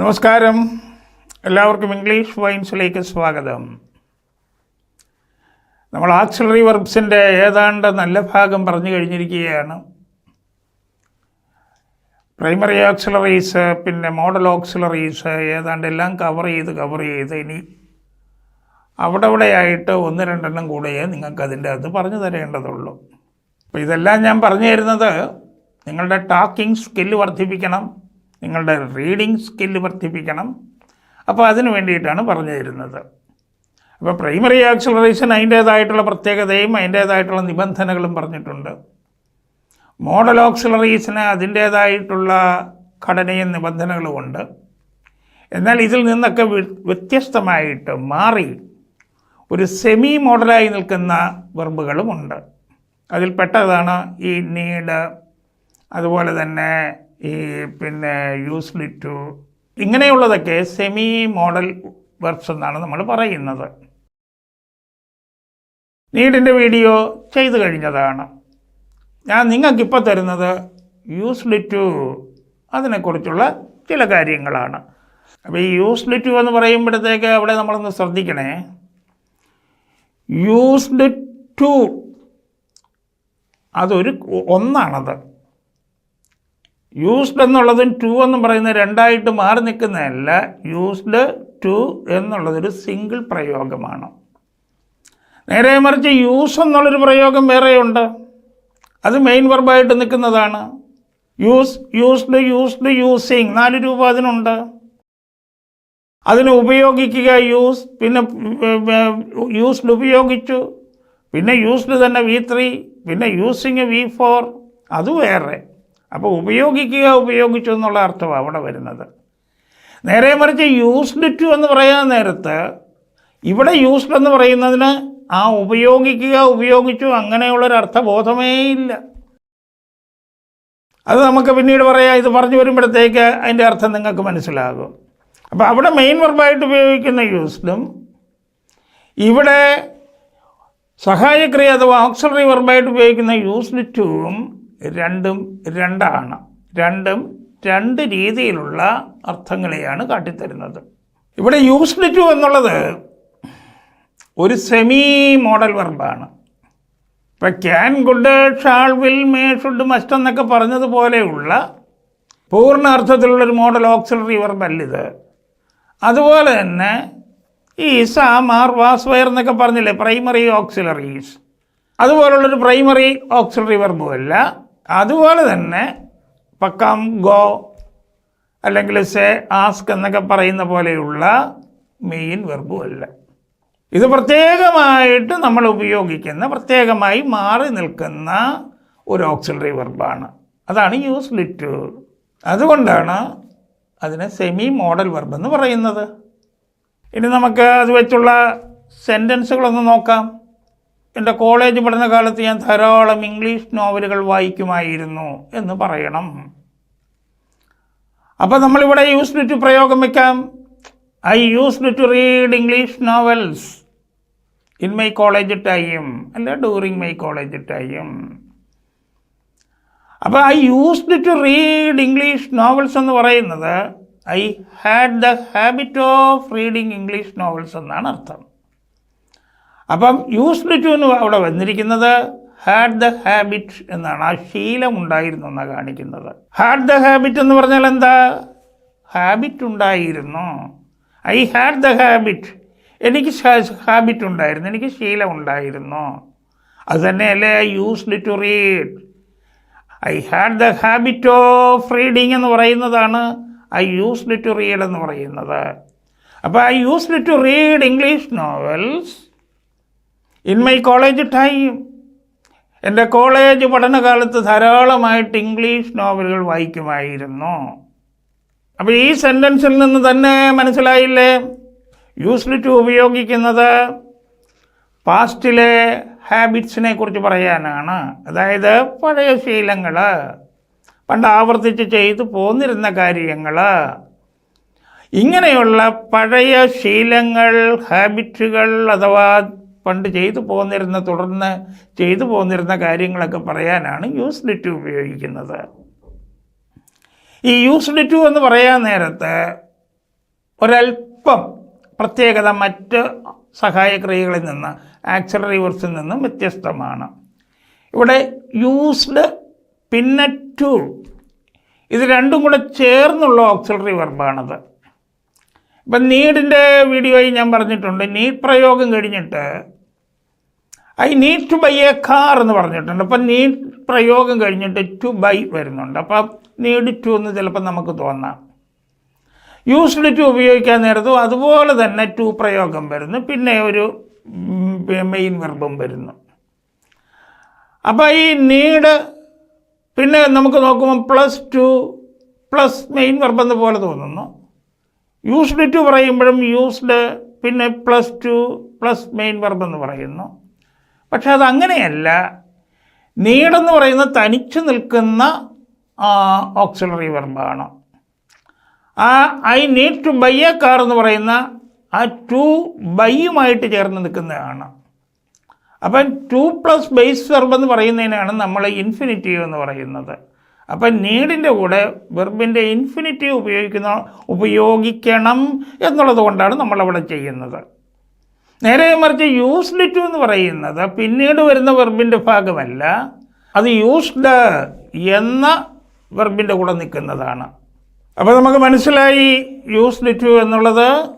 നമസ്കാരം. എല്ലാവർക്കും ഇംഗ്ലീഷ് വൈൻസിലേക്ക് സ്വാഗതം. നമ്മൾ ആക്സിലറി വർബ്സിന്റെ ഏതാണ്ട് നല്ല ഭാഗം പറഞ്ഞു കഴിഞ്ഞിരിക്കുകയാണ്. പ്രൈമറി ഓക്സിലറീസ് പിന്നെ മോഡൽ ഓക്സിലറീസ് ഏതാണ്ട് എല്ലാം കവർ ചെയ്ത് കവർ ചെയ്ത് ഇനി അവിടെ അവിടെയായിട്ട് ഒന്ന് രണ്ടെണ്ണം കൂടെയേ നിങ്ങൾക്ക് അതിന്റെ അത് പറഞ്ഞു തരേണ്ടതുള്ളൂ. അപ്പോൾ ഇതെല്ലാം ഞാൻ പറഞ്ഞു തരുന്നത് നിങ്ങളുടെ ടാക്കിംഗ് സ്കില്ല് വർദ്ധിപ്പിക്കണം. നിങ്ങളുടെ റീഡിംഗ് സ്കില്ല് വർദ്ധിപ്പിക്കണം. അപ്പോൾ അതിന് വേണ്ടിയിട്ടാണ് പറഞ്ഞു തരുന്നത് അപ്പോൾ പ്രൈമറി ആക്സലറേഷൻ അതിന്റേതായിട്ടുള്ള പ്രത്യേകതയും അതിന്റേതായിട്ടുള്ള നിബന്ധനകളും പറഞ്ഞിട്ടുണ്ട്. മോഡൽ ഓക്സിലറീസിന് അതിന്റേതായിട്ടുള്ള ഘടനയും നിബന്ധനകളും ഉണ്ട്. എന്നാൽ ഇതിൽ നിന്നൊക്കെ വ്യത്യസ്തമായിട്ട് മാറി ഒരു സെമി മോഡലായി നിൽക്കുന്ന വെർബുകളുമുണ്ട് അതിൽ പെട്ടതാണ് ഈ നീഡ് അതുപോലെ തന്നെ ഈ പിന്നെ യൂസ്ലി ടു ഇങ്ങനെയുള്ളതൊക്കെ സെമി മോഡൽ വെർബ്സ് എന്നാണ് നമ്മൾ പറയുന്നത്. നീഡിന്റെ വീഡിയോ ചെയ്തു കഴിഞ്ഞതാണ്. ഞാൻ നിങ്ങൾക്കിപ്പോൾ തരുന്നത് യൂസ്ലി ടു അതിനെക്കുറിച്ചുള്ള ചില കാര്യങ്ങളാണ്. അപ്പോൾ ഈ യൂസ്ലി ടു എന്ന് പറയുമ്പോഴത്തേക്ക് അവിടെ നമ്മളൊന്ന് ശ്രദ്ധിക്കണേ. യൂസ്ഡ് ടു അതൊരു ഒന്നാണത്. യൂസ്ഡ് എന്നുള്ളതും ടു എന്നും പറയുന്ന രണ്ടായിട്ട് മാറി നിൽക്കുന്നതല്ല. യൂസ്ഡ് ടു എന്നുള്ളതൊരു സിംഗിൾ പ്രയോഗമാണ്. നേരെ മറിച്ച് യൂസ് എന്നുള്ളൊരു പ്രയോഗം വേറെയുണ്ട്. അത് മെയിൻ വെർബായിട്ട് നിൽക്കുന്നതാണ്. യൂസ് യൂസ്ഡ് യൂസ്ഡ് യൂസിങ് നാല് രൂപ അതിനുണ്ട്. അതിന് ഉപയോഗിക്കുക യൂസ് പിന്നെ യൂസ്ഡ് ഉപയോഗിച്ചു. പിന്നെ യൂസ്ഡ് തന്നെ വി ത്രീ പിന്നെ യൂസിങ് വി ഫോർ അത് വേറെ. അപ്പോൾ ഉപയോഗിക്കുക ഉപയോഗിച്ചു എന്നുള്ള അർത്ഥമാണ് അവിടെ വരുന്നത്. നേരെ മറിച്ച് യൂസ്ഡ് ടു എന്ന് പറയാൻ നേരത്ത് ഇവിടെ യൂസ്ഡ് എന്ന് പറയുന്നതിന് ആ ഉപയോഗിക്കുക ഉപയോഗിച്ചു അങ്ങനെയുള്ളൊരു അർത്ഥബോധമേ ഇല്ല. അത് നമുക്ക് പിന്നീട് പറയാം ഇത് പറഞ്ഞു വരുമ്പോഴത്തേക്ക് അതിന്റെ അർത്ഥം നിങ്ങൾക്ക് മനസ്സിലാകും. അപ്പോൾ അവിടെ മെയിൻ വെർബായിട്ട് ഉപയോഗിക്കുന്ന യൂസ്ഡും ഇവിടെ സഹായക്രിയ അഥവാ ഓക്സിലറി വെർബായിട്ട് ഉപയോഗിക്കുന്ന യൂസ്ഡ് ടുവും രണ്ടും രണ്ടാണ്. രണ്ടും രണ്ട് രീതിയിലുള്ള അർത്ഥങ്ങളെയാണ് കാട്ടിത്തരുന്നത്. ഇവിടെ യൂസ്ഡ് ടു എന്നുള്ളത് ഒരു സെമി മോഡൽ വെർബാണ് ഇപ്പം can could shall will may should must എന്നൊക്കെ പറഞ്ഞതുപോലെയുള്ള പൂർണ അർത്ഥത്തിലുള്ളൊരു മോഡൽ ഓക്സിലറി വെർബല്ലിത് അതുപോലെ തന്നെ ഈ സാം ആർ വാസ് വയർ എന്നൊക്കെ പറഞ്ഞില്ലേ പ്രൈമറി ഓക്സിലറീസ് അതുപോലുള്ളൊരു പ്രൈമറി ഓക്സിലറി വെർബുമല്ല അതുപോലെ തന്നെ പക്കം ഗോ അല്ലെങ്കിൽ സേ ആസ്ക് എന്നൊക്കെ പറയുന്ന പോലെയുള്ള മെയിൻ വെർബുമല്ല ഇത് പ്രത്യേകമായിട്ട് നമ്മൾ ഉപയോഗിക്കുന്ന പ്രത്യേകമായി മാറി നിൽക്കുന്ന ഒരു ഓക്സിലറി വെർബാണ്. അതാണ് യൂസ് ലിറ്റ്. അതുകൊണ്ടാണ് അതിനെ സെമി മോഡൽ വെർബ് എന്ന് പറയുന്നത്. ഇനി നമുക്ക് അത് വെച്ചുള്ള സെന്റൻസുകളൊന്ന് നോക്കാം. എന്റെ കോളേജ് പഠനകാലത്ത് ഞാൻ ധാരാളം ഇംഗ്ലീഷ് നോവലുകൾ വായിക്കുമായിരുന്നു എന്ന് പറയണം. അപ്പോൾ നമ്മളിവിടെ യൂസ്ഡ് ടു പ്രയോഗം വയ്ക്കാം I used to read English novels in my college time അല്ല ഡ്യൂറിങ് മൈ കോളേജ് ടൈം അപ്പോൾ I used to read English novels എന്ന് പറയുന്നത് I had the habit of reading English novels എന്നാണ് അർത്ഥം. അപ്പം യൂസ്ഡ് ടു എന്ന് അവിടെ വന്നിരിക്കുന്നത് ഹാഡ് ദ ഹാബിറ്റ് എന്നാണ്. ആ ശീലം ഉണ്ടായിരുന്നു എന്നാണ് കാണിക്കുന്നത്. ഹാഡ് ദ ഹാബിറ്റ് എന്ന് പറഞ്ഞാൽ എന്താ? ഹാബിറ്റ് ഉണ്ടായിരുന്നു. I had the habit. എനിക്ക് ഹാബിറ്റ് ഉണ്ടായിരുന്നു. എനിക്ക് ശീലം ഉണ്ടായിരുന്നു. അത് തന്നെയല്ലേ I used to read. I had the habit of reading എന്ന് പറയുന്നതാണ് ഐ യൂസ്ഡ് ടു റീഡ് എന്ന് പറയുന്നത്. അപ്പോൾ I used to read English novels in my college time എന്റെ കോളേജ് പഠനകാലത്ത് ധാരാളമായിട്ട് ഇംഗ്ലീഷ് നോവലുകൾ വായിക്കുമായിരുന്നു. അപ്പോൾ ഈ സെന്റൻസിൽ നിന്ന് തന്നെ മനസ്സിലായില്ലേ? യൂസ്ഡ് ടു ഉപയോഗിക്കുന്നത് പാസ്റ്റിലെ ഹാബിറ്റ്സിനെ കുറിച്ച് പറയാനാണ്. അതായത് പഴയ ശീലങ്ങൾ പണ്ട് ആവർത്തിച്ച് ചെയ്തു പോന്നിരുന്ന കാര്യങ്ങൾ. ഇങ്ങനെയുള്ള പഴയ ശീലങ്ങൾ ഹാബിറ്റുകൾ അഥവാ പണ്ട് ചെയ്തു പോന്നിരുന്ന തുടർന്ന് ചെയ്തു പോന്നിരുന്ന കാര്യങ്ങളൊക്കെ പറയാനാണ് യൂസ് ഡിറ്റു ഉപയോഗിക്കുന്നത്. ഈ യൂസ് ഡിറ്റു എന്ന് പറയാൻ നേരത്ത് ഒരല്പം പ്രത്യേകത മറ്റ് സഹായക്രിയകളിൽ നിന്ന് ആക്സിലറി വെർബ്സിൽ നിന്നും വ്യത്യസ്തമാണ്. ഇവിടെ യൂസ്ഡ് പിന്നെ ടു ഇത് രണ്ടും കൂടെ ചേർന്നുള്ള ഓക്സിലറി വെർബാണത്. ഇപ്പം നീഡിന്റെ വീഡിയോയിൽ ഞാൻ പറഞ്ഞിട്ടുണ്ട് നീഡ് പ്രയോഗം കഴിഞ്ഞിട്ട് I need to buy a car എന്ന് പറഞ്ഞിട്ടുണ്ട്. അപ്പം നീഡ് പ്രയോഗം കഴിഞ്ഞിട്ട് ടു ബൈ വരുന്നുണ്ട്. അപ്പം നീഡ് ടു എന്ന് ചിലപ്പോൾ നമുക്ക് തോന്നാം. യൂസ്ഡ് ടു ഉപയോഗിക്കാൻ നേരത്തും അതുപോലെ തന്നെ ടു പ്രയോഗം വരുന്നു. പിന്നെ ഒരു മെയിൻ വെർബും വരുന്നു. അപ്പോൾ ഈ നീഡ് പിന്നെ നമുക്ക് നോക്കുമ്പോൾ പ്ലസ് ടു പ്ലസ് മെയിൻ വെർബെന്ന് പോലെ തോന്നുന്നു. യൂസ്ഡ് ടു പറയുമ്പോഴും യൂസ്ഡ് പിന്നെ plus to plus main verb എന്ന് പറയുന്നു. പക്ഷെ അത് അങ്ങനെയല്ല. നീടെന്ന് പറയുന്ന തനിച്ചു നിൽക്കുന്ന ഓക്സിലറി വെർബാണ് ആ I need to buy a car എന്ന് പറയുന്ന ആ ടു ബൈയുമായിട്ട് ചേർന്ന് നിൽക്കുന്നതാണ്. അപ്പം ടു പ്ലസ് ബേസ് വെർബ് എന്ന് പറയുന്നതിനാണ് നമ്മൾ ഇൻഫിനിറ്റീവ് എന്ന് പറയുന്നത്. അപ്പം നീഡിന്റെ കൂടെ വെർബിന്റെ ഇൻഫിനിറ്റീവ് ഉപയോഗിക്കുന്ന ഉപയോഗിക്കണം എന്നുള്ളത് കൊണ്ടാണ് നമ്മളവിടെ ചെയ്യുന്നത്. നേരെ മറിച്ച് യൂസ്ഡ് ടു എന്ന് പറയുന്നത് പിന്നീട് വരുന്ന വെർബിന്റെ ഭാഗമല്ല. അത് യൂസ്ഡ് എന്ന വെർബിന്റെ കൂടെ നിൽക്കുന്നതാണ്. അപ്പോൾ നമുക്ക് മനസ്സിലായി യൂസ്ഡ് ടു എന്നുള്ളത്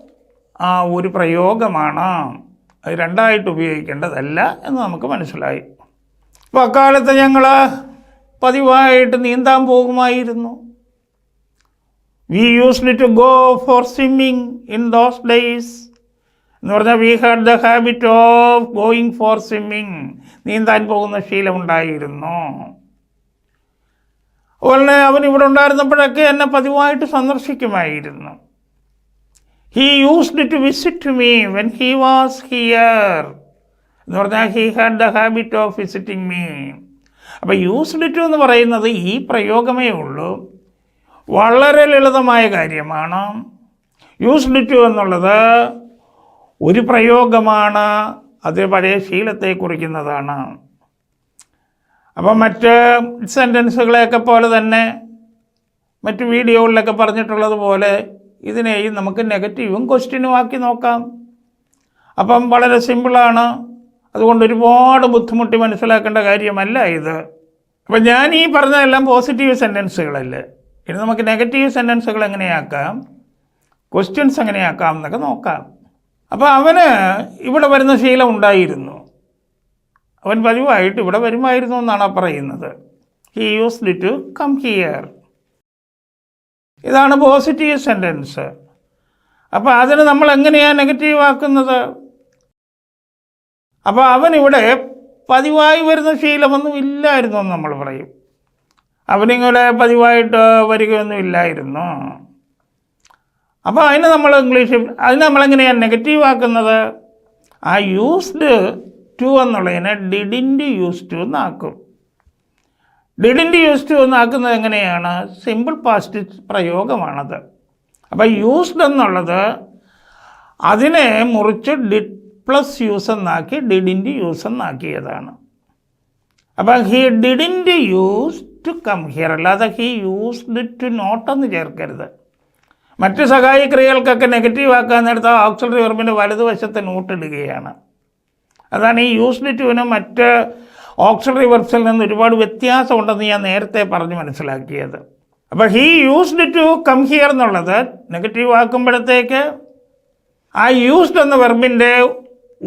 ആ ഒരു പ്രയോഗമാണ്. അത് രണ്ടായിട്ട് ഉപയോഗിക്കേണ്ടതല്ല എന്ന് നമുക്ക് മനസ്സിലായി. അപ്പോൾ അക്കാലത്ത് ഞങ്ങൾ പതിവായിട്ട് നീന്താൻ പോകുമായിരുന്നു. We used to go for swimming in those days എന്ന് പറഞ്ഞാൽ we had the habit of going for swimming നീന്താൻ പോകുന്ന ശീലമുണ്ടായിരുന്നു അതുപോലെ അവൻ ഇവിടെ ഉണ്ടായിരുന്നപ്പോഴൊക്കെ എന്നെ പതിവായിട്ട് സന്ദർശിക്കുമായിരുന്നു. He used to visit me when he was here എന്ന് പറഞ്ഞാൽ he had the habit of visiting me അപ്പോൾ യൂസ്ഡ് ടു എന്ന് പറയുന്നത് ഈ പ്രയോഗമേ ഉള്ളൂ. വളരെ ലളിതമായ കാര്യമാണ്. യൂസ്ഡ് ടു എന്നുള്ളത് ഒരു പ്രയോഗമാണ് അത് പഴയ ശീലത്തെ കുറിക്കുന്നതാണ്. അപ്പം മറ്റ് സെന്റൻസുകളെയൊക്കെ പോലെ തന്നെ മറ്റ് വീഡിയോകളിലൊക്കെ പറഞ്ഞിട്ടുള്ളത് പോലെ ഇതിനെയും നമുക്ക് നെഗറ്റീവും ക്വസ്റ്റ്യനും ആക്കി നോക്കാം. അപ്പം വളരെ സിമ്പിളാണ്. അതുകൊണ്ട് ഒരുപാട് ബുദ്ധിമുട്ടി മനസ്സിലാക്കേണ്ട കാര്യമല്ല ഇത്. അപ്പം ഞാൻ ഈ പറഞ്ഞതെല്ലാം പോസിറ്റീവ് സെന്റൻസുകളല്ലേ? ഇനി നമുക്ക് നെഗറ്റീവ് സെന്റൻസുകൾ എങ്ങനെയാക്കാം? ക്വസ്റ്റ്യൻസ് എങ്ങനെയാക്കാം എന്നൊക്കെ നോക്കാം. അപ്പോൾ അവന് ഇവിടെ വരുന്ന ശീലം ഉണ്ടായിരുന്നു. അവൻ പതിവായിട്ട് ഇവിടെ വരുമായിരുന്നു എന്നാണ് പറയുന്നത്. He used to come here ഇതാണ് പോസിറ്റീവ് സെന്റൻസ് അപ്പോൾ അതിന് നമ്മൾ എങ്ങനെയാണ് നെഗറ്റീവ് ആക്കുന്നത്? അപ്പോൾ അവൻ ഇവിടെ പതിവായി വരുന്ന ശീലമൊന്നും ഇല്ലായിരുന്നു എന്ന് നമ്മൾ പറയും. അവനിങ്ങനെ പതിവായിട്ട് വരികയൊന്നും ഇല്ലായിരുന്നു. അപ്പോൾ അതിന് നമ്മൾ ഇംഗ്ലീഷിൽ അതിന് നമ്മളെങ്ങനെയാണ് നെഗറ്റീവ് ആക്കുന്നത്? ആ യൂസ്ഡ് ടു എന്നുള്ളതിനെ ഡിഡിന്റെ യൂസ് ടു എന്നാക്കും. ഡിഡിന്റെ യൂസ് ടു എന്നാക്കുന്നത് എങ്ങനെയാണ്? സിമ്പിൾ പാസ്റ്റ് പ്രയോഗമാണത്. അപ്പോൾ യൂസ്ഡ് എന്നുള്ളത് അതിനെ മുറിച്ച് ഡിഡ് പ്ലസ് യൂസ് എന്നാക്കി ഡിഡിന്റെ യൂസ് എന്നാക്കിയതാണ്. അപ്പം he didn't use to come here അല്ലാതെ ഹി യൂസ്ഡ് ടു നോട്ടെന്ന് ചേർക്കരുത്. മറ്റ് സഹായ ക്രിയകൾക്കൊക്കെ നെഗറ്റീവ് ആക്കാൻ ആ ഓക്സിലറി വെർബിന്റെ നോട്ട് നോട്ടിടുകയാണ്. അതാണ് ഈ യൂസ്ഡ് ടുവിന് മറ്റ് ഓക്സിലറി വെർബ്സിൽ നിന്ന് ഒരുപാട് വ്യത്യാസമുണ്ടെന്ന് ഞാൻ നേരത്തെ പറഞ്ഞ് മനസ്സിലാക്കിയത്. അപ്പോൾ he used to come here എന്നുള്ളത് നെഗറ്റീവ് ആക്കുമ്പോഴത്തേക്ക് ആ യൂസ്ഡ് എന്ന വെർബിന്റെ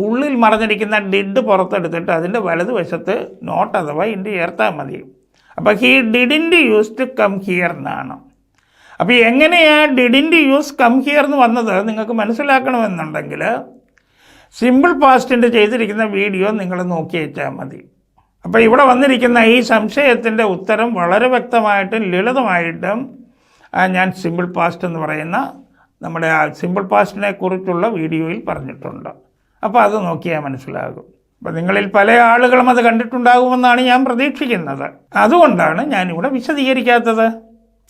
ഉള്ളിൽ മറഞ്ഞിരിക്കുന്ന ഡിഡ് പുറത്തെടുത്തിട്ട് അതിന്റെ വലതുവശത്ത് നോട്ട് അഥവാ ഇൻഡ് ചേർത്താൽ മതി. അപ്പോൾ he didn't used to come here എന്നാണ്. അപ്പോൾ എങ്ങനെയാണ് ഡിഡിന്റെ യൂസ് കം ഹിയർ എന്ന് വന്നത്? നിങ്ങൾക്ക് മനസ്സിലാക്കണമെന്നുണ്ടെങ്കിൽ സിമ്പിൾ പാസ്റ്റിന്റെ ചെയ്തിരിക്കുന്ന വീഡിയോ നിങ്ങൾ നോക്കി വെച്ചാൽ മതി. അപ്പോൾ ഇവിടെ വന്നിരിക്കുന്ന ഈ സംശയത്തിന്റെ ഉത്തരം വളരെ വ്യക്തമായിട്ടും ലളിതമായിട്ടും ഞാൻ സിമ്പിൾ പാസ്റ്റ് എന്ന് പറയുന്ന നമ്മുടെ ആ സിമ്പിൾ പാസ്റ്റിനെ കുറിച്ചുള്ള വീഡിയോയിൽ പറഞ്ഞിട്ടുണ്ട്. അപ്പോൾ അത് നോക്കിയാൽ മനസ്സിലാകും. അപ്പോൾ നിങ്ങളിൽ പല ആളുകളും അത് കണ്ടിട്ടുണ്ടാകുമെന്നാണ് ഞാൻ പ്രതീക്ഷിക്കുന്നത്. അതുകൊണ്ടാണ് ഞാനിവിടെ വിശദീകരിക്കാത്തത്.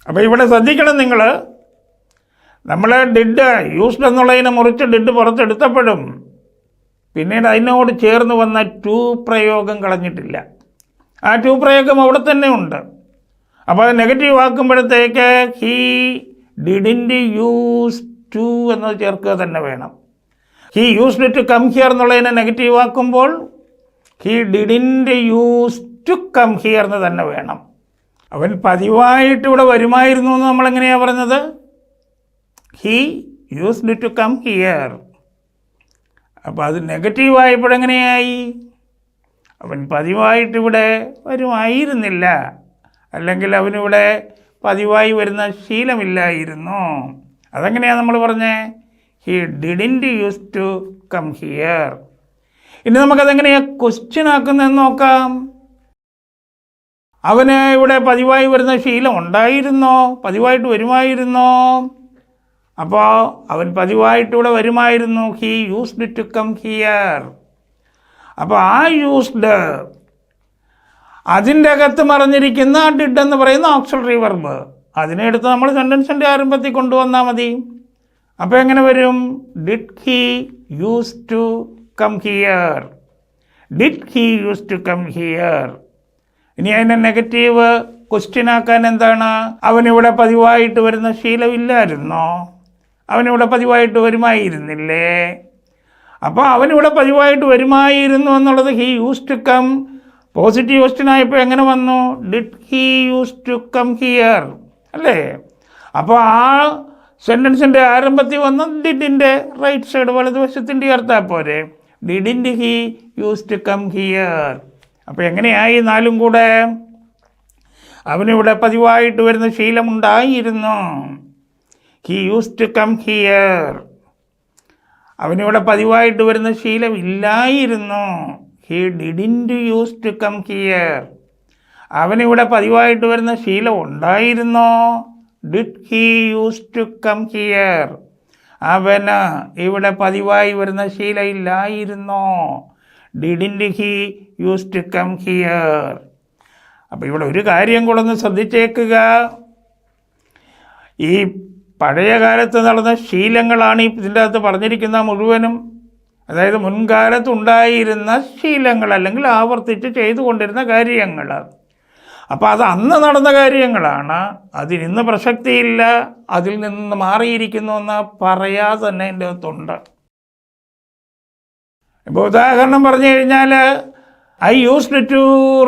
അപ്പോൾ ഇവിടെ ശ്രദ്ധിക്കണം നിങ്ങൾ നമ്മൾ ഡിഡ് യൂസ്ഡ് എന്നുള്ളതിനെ മുറിച്ച് ഡിഡ് പുറത്തെടുത്തപ്പോഴും പിന്നീട് അതിനോട് ചേർന്ന് വന്ന ടു പ്രയോഗം കളഞ്ഞിട്ടില്ല. ആ ടു പ്രയോഗം അവിടെ തന്നെ ഉണ്ട്. അപ്പോൾ അത് നെഗറ്റീവ് ആക്കുമ്പോഴത്തേക്ക് ഹീ ഡിഡിന്റ് യൂസ് ടു എന്നത് ചേർക്കുക തന്നെ വേണം. He used to come here എന്നുള്ളതിനെ നെഗറ്റീവ് ആക്കുമ്പോൾ he didn't use to come here എന്ന് തന്നെ വേണം. അവൻ പതിവായിട്ട് ഇവിടെ വരുമായിരുന്നു എന്ന് നമ്മൾ നമ്മളെങ്ങനെയാണ് പറഞ്ഞത്? He used to come here അപ്പോൾ അത് നെഗറ്റീവ് ആയപ്പോഴെങ്ങനെയായി അവൻ പതിവായിട്ട് ഇവിടെ വരുമായിരുന്നില്ല. അല്ലെങ്കിൽ അവനിവിടെ പതിവായി വരുന്ന ശീലമില്ലായിരുന്നു. അതെങ്ങനെയാണ് നമ്മൾ പറഞ്ഞേ? He didn't use to come here ഇനി നമുക്കതെങ്ങനെയാണ് ക്വസ്റ്റ്യൻ ആക്കുന്നതെന്ന് നോക്കാം. അവന് ഇവിടെ പതിവായി വരുന്ന ശീലം ഉണ്ടായിരുന്നോ? പതിവായിട്ട് വരുമായിരുന്നോ? അപ്പോൾ അവൻ പതിവായിട്ട് ഇവിടെ വരുമായിരുന്നു. He used to come here അപ്പോൾ ആ യൂസ്ഡ് അതിന്റെ അകത്ത് മറഞ്ഞിരിക്കുന്ന ഡിഡ് എന്ന് പറയുന്ന ഓക്സിലറി വെർബ് അതിനെ എടുത്ത് നമ്മൾ സെന്റൻസിന്റെ ആരംഭത്തിൽ കൊണ്ടുവന്നാൽ മതി. അപ്പോൾ എങ്ങനെ വരും? Did he use to come here did he use to come here ഇനി അതിനെ നെഗറ്റീവ് ക്വസ്റ്റ്യൻ ആക്കാൻ എന്താണ്? അവനിവിടെ പതിവായിട്ട് വരുന്ന ശീലമില്ലായിരുന്നോ? അവനിവിടെ പതിവായിട്ട് വരുമായിരുന്നില്ലേ? അപ്പോൾ അവനിവിടെ പതിവായിട്ട് വരുമായിരുന്നു എന്നുള്ളത് he use to come positive question ആയപ്പോൾ എങ്ങനെ വന്നു? Did he use to come here അല്ലേ? അപ്പോൾ ആ സെന്റൻസിന്റെ ആരംഭത്തിൽ വന്ന ഡിഡിന്റെ റൈറ്റ് സൈഡ് വലതുവശത്തിന്റെ ചേർത്താൽ പോരെ. Didn't he use to come here അപ്പോൾ എങ്ങനെയായി നാലും കൂടെ? അവനിവിടെ പതിവായിട്ട് വരുന്ന ശീലമുണ്ടായിരുന്നു. He use to come here അവനിവിടെ പതിവായിട്ട് വരുന്ന ശീലം ഇല്ലായിരുന്നു he didn't use to come here അവനിവിടെ പതിവായിട്ട് വരുന്ന ശീലം ഉണ്ടായിരുന്നോ did he use to come here അവന് ഇവിടെ പതിവായി വരുന്ന ശീലമില്ലായിരുന്നോ? Didn't he use to come here അപ്പോൾ ഇവിടെ ഒരു കാര്യം കൂടെ ഒന്ന് ശ്രദ്ധിച്ചേക്കുക. ഈ പഴയ കാലത്ത് നടന്ന ശീലങ്ങളാണ് ഈ ഇതിന്റെ അകത്ത് പറഞ്ഞിരിക്കുന്ന മുഴുവനും. അതായത് മുൻകാലത്ത് ഉണ്ടായിരുന്ന ശീലങ്ങൾ അല്ലെങ്കിൽ ആവർത്തിച്ച് ചെയ്തുകൊണ്ടിരുന്ന കാര്യങ്ങൾ. അപ്പോൾ അത് അന്ന് നടന്ന കാര്യങ്ങളാണ്. അതിനിന്ന് പ്രസക്തിയില്ല. അതിൽ നിന്ന് മാറിയിരിക്കുന്നു എന്ന് പറയാതെ തന്നെ എന്റെ അകത്തുണ്ട്. ഇപ്പോൾ ഉദാഹരണം പറഞ്ഞു കഴിഞ്ഞാൽ I used to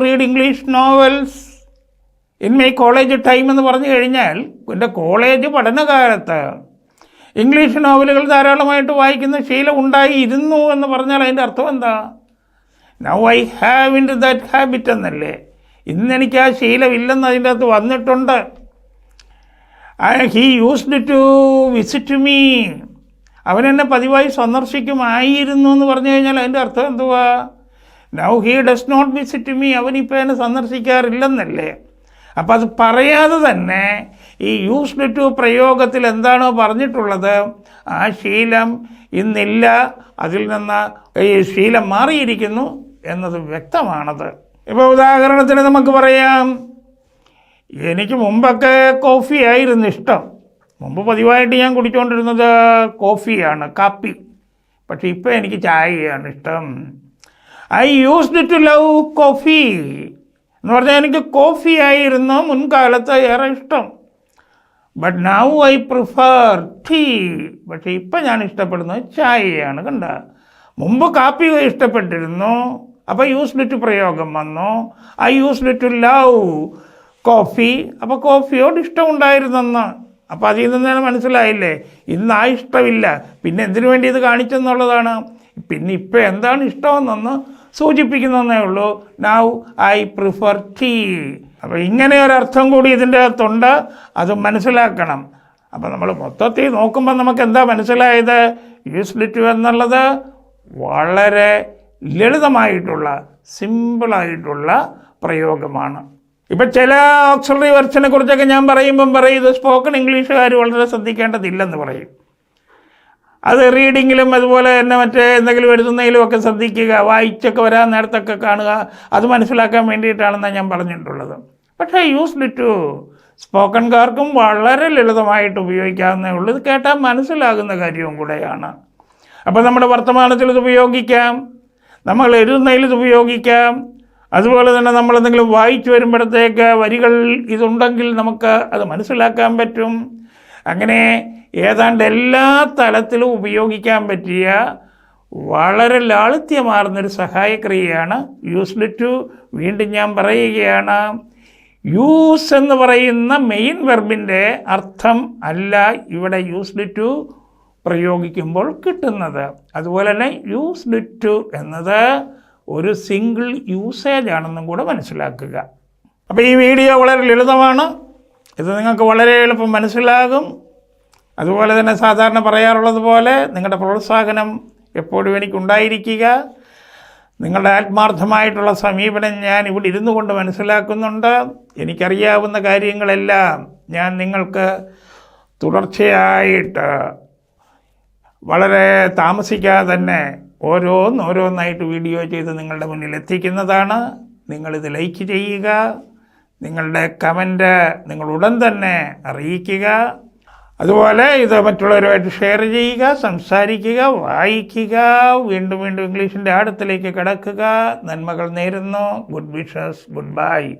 read English novels in my college time എന്ന് പറഞ്ഞു കഴിഞ്ഞാൽ എന്റെ കോളേജ് പഠനകാലത്ത് ഇംഗ്ലീഷ് നോവലുകൾ ധാരാളമായിട്ട് വായിക്കുന്ന ശീലം ഉണ്ടായിരുന്നു എന്ന് പറഞ്ഞാൽ അതിന്റെ അർത്ഥം എന്താ? Now I have in that habit എന്നല്ലേ? ഇന്ന് എനിക്ക് ആ ശീലമില്ലെന്ന് അതിന്റെ അകത്ത് വന്നിട്ടുണ്ട്. He used to visit me അവൻ എന്നെ പതിവായി സന്ദർശിക്കുമായിരുന്നു എന്ന് പറഞ്ഞു കഴിഞ്ഞാൽ അതിന്റെ അർത്ഥം എന്തുവാ? Now he does not visit me അവനിപ്പോൾ എന്നെ സന്ദർശിക്കാറില്ലെന്നല്ലേ? അപ്പം അത് പറയാതെ തന്നെ ഈ യൂസ് ടു പ്രയോഗത്തിൽ എന്താണോ പറഞ്ഞിട്ടുള്ളത് ആ ശീലം ഇന്നില്ല അതിൽ നിന്ന് ഈ ശീലം മാറിയിരിക്കുന്നു എന്നത് വ്യക്തമാണത്. ഇപ്പോൾ ഉദാഹരണത്തിന് നമുക്ക് പറയാം എനിക്ക് മുമ്പൊക്കെ കോഫി ആയിരുന്നു ഇഷ്ടം. മുമ്പ് പതിവായിട്ട് ഞാൻ കുടിച്ചുകൊണ്ടിരുന്നത് കോഫിയാണ് കാപ്പി. പക്ഷെ ഇപ്പോൾ എനിക്ക് ചായയാണ് ഇഷ്ടം. I used to love coffee എന്ന് പറഞ്ഞാൽ എനിക്ക് കോഫി ആയിരുന്നു മുൻകാലത്ത് ഏറെ ഇഷ്ടം. But now I prefer tea പക്ഷേ ഇപ്പം ഞാൻ ഇഷ്ടപ്പെടുന്നത് ചായയാണ് കണ്ട. മുമ്പ് കാപ്പി ഇഷ്ടപ്പെട്ടിരുന്നു. അപ്പോൾ യൂസ്ഡ് ടു പ്രയോഗം വന്നു. I used to love coffee അപ്പോൾ കോഫിയോട് ഇഷ്ടമുണ്ടായിരുന്നെന്ന്. അപ്പോൾ അതിൽ നിന്ന് തന്നെ മനസ്സിലായില്ലേ? ഇന്ന് ആ ഇഷ്ടമില്ല. പിന്നെ എന്തിനു വേണ്ടി ഇത് കാണിച്ചെന്നുള്ളതാണ്. പിന്നെ ഇപ്പം എന്താണ് ഇഷ്ടമെന്നൊന്ന് സൂചിപ്പിക്കുന്നതേ ഉള്ളൂ. നൗ ഐ പ്രിഫർ ടീ അപ്പോൾ ഇങ്ങനെ ഒരർത്ഥം കൂടി ഇതിന്റെ അകത്തുണ്ട്. അത് മനസ്സിലാക്കണം. അപ്പോൾ നമ്മൾ മൊത്തത്തിൽ നോക്കുമ്പോൾ നമുക്ക് എന്താ മനസ്സിലായത്? യൂസ്ലിറ്റ് എന്നുള്ളത് വളരെ ലളിതമായിട്ടുള്ള സിമ്പിളായിട്ടുള്ള പ്രയോഗമാണ്. ഇപ്പം ചില ഓക്സിലറി വെർഷനെ കുറിച്ചൊക്കെ ഞാൻ പറയുമ്പം പറയും ഇത് സ്പോക്കൺ ഇംഗ്ലീഷുകാർ വളരെ ശ്രദ്ധിക്കേണ്ടതില്ലെന്ന് പറയും. അത് റീഡിങ്ങിലും അതുപോലെ തന്നെ മറ്റേ എന്തെങ്കിലും എഴുതുന്നതിലും ഒക്കെ ശ്രദ്ധിക്കുക വായിച്ചൊക്കെ വരാൻ നേരത്തൊക്കെ കാണുക അത് മനസ്സിലാക്കാൻ വേണ്ടിയിട്ടാണെന്നാണ് ഞാൻ പറഞ്ഞിട്ടുള്ളത്. പക്ഷേ യൂസ്ഡ് ടു സ്പോക്കൺകാർക്കും വളരെ ലളിതമായിട്ട് ഉപയോഗിക്കാവുന്നേ ഉള്ളൂ. ഇത് കേട്ടാൽ മനസ്സിലാകുന്ന കാര്യവും കൂടെയാണ്. അപ്പോൾ നമ്മുടെ വർത്തമാനത്തിൽ ഇത് ഉപയോഗിക്കാം നമ്മൾ എഴുതുന്നതിൽ ഇത് ഉപയോഗിക്കാം അതുപോലെ തന്നെ നമ്മൾ എന്തെങ്കിലും വായിച്ചു വരുമ്പോഴത്തേക്ക് വരികൾ ഇതുണ്ടെങ്കിൽ നമുക്ക് അത് മനസ്സിലാക്കാൻ പറ്റും. അങ്ങനെ ഏതാണ്ട് എല്ലാ തലത്തിലും ഉപയോഗിക്കാൻ പറ്റിയ വളരെ ലാളിത്യമാർന്നൊരു സഹായക്രിയയാണ് ടു. വീണ്ടും ഞാൻ പറയുകയാണ് യൂസ് എന്ന് പറയുന്ന മെയിൻ വെർബിന്റെ അർത്ഥം അല്ല ഇവിടെ ടു പ്രയോഗിക്കുമ്പോൾ കിട്ടുന്നത്. അതുപോലെ തന്നെ ടു എന്നത് ഒരു സിംഗിൾ യൂസേജ് ആണെന്നും കൂടെ മനസ്സിലാക്കുക. അപ്പോൾ ഈ വീഡിയോ വളരെ ലളിതമാണ്. ഇത് നിങ്ങൾക്ക് വളരെ എളുപ്പം മനസ്സിലാകും. അതുപോലെ തന്നെ സാധാരണ പറയാറുള്ളത് പോലെ നിങ്ങളുടെ പ്രോത്സാഹനം എപ്പോഴും എനിക്കുണ്ടായിരിക്കുക. നിങ്ങളുടെ ആത്മാർത്ഥമായിട്ടുള്ള സമീപനം ഞാൻ ഇവിടെ ഇരുന്നു കൊണ്ട് മനസ്സിലാക്കുന്നുണ്ട്. എനിക്കറിയാവുന്ന കാര്യങ്ങളെല്ലാം ഞാൻ നിങ്ങൾക്ക് തുടർച്ചയായിട്ട് വളരെ താമസിക്കാതെ തന്നെ ഓരോന്നോരോന്നായിട്ട് വീഡിയോ ചെയ്ത് നിങ്ങളുടെ മുന്നിൽ എത്തിക്കുന്നതാണ്. നിങ്ങളിത് ലൈക്ക് ചെയ്യുക നിങ്ങളുടെ കമന്റ് നിങ്ങൾ ഉടൻ തന്നെ അറിയിക്കുക. അതുപോലെ ഇത് മറ്റുള്ളവരുമായിട്ട് ഷെയർ ചെയ്യുക സംസാരിക്കുക വായിക്കുക വീണ്ടും വീണ്ടും ഇംഗ്ലീഷിന്റെ ആഴത്തിലേക്ക് കിടക്കുക. നന്മകൾ നേരുന്നു. Good wishes goodbye.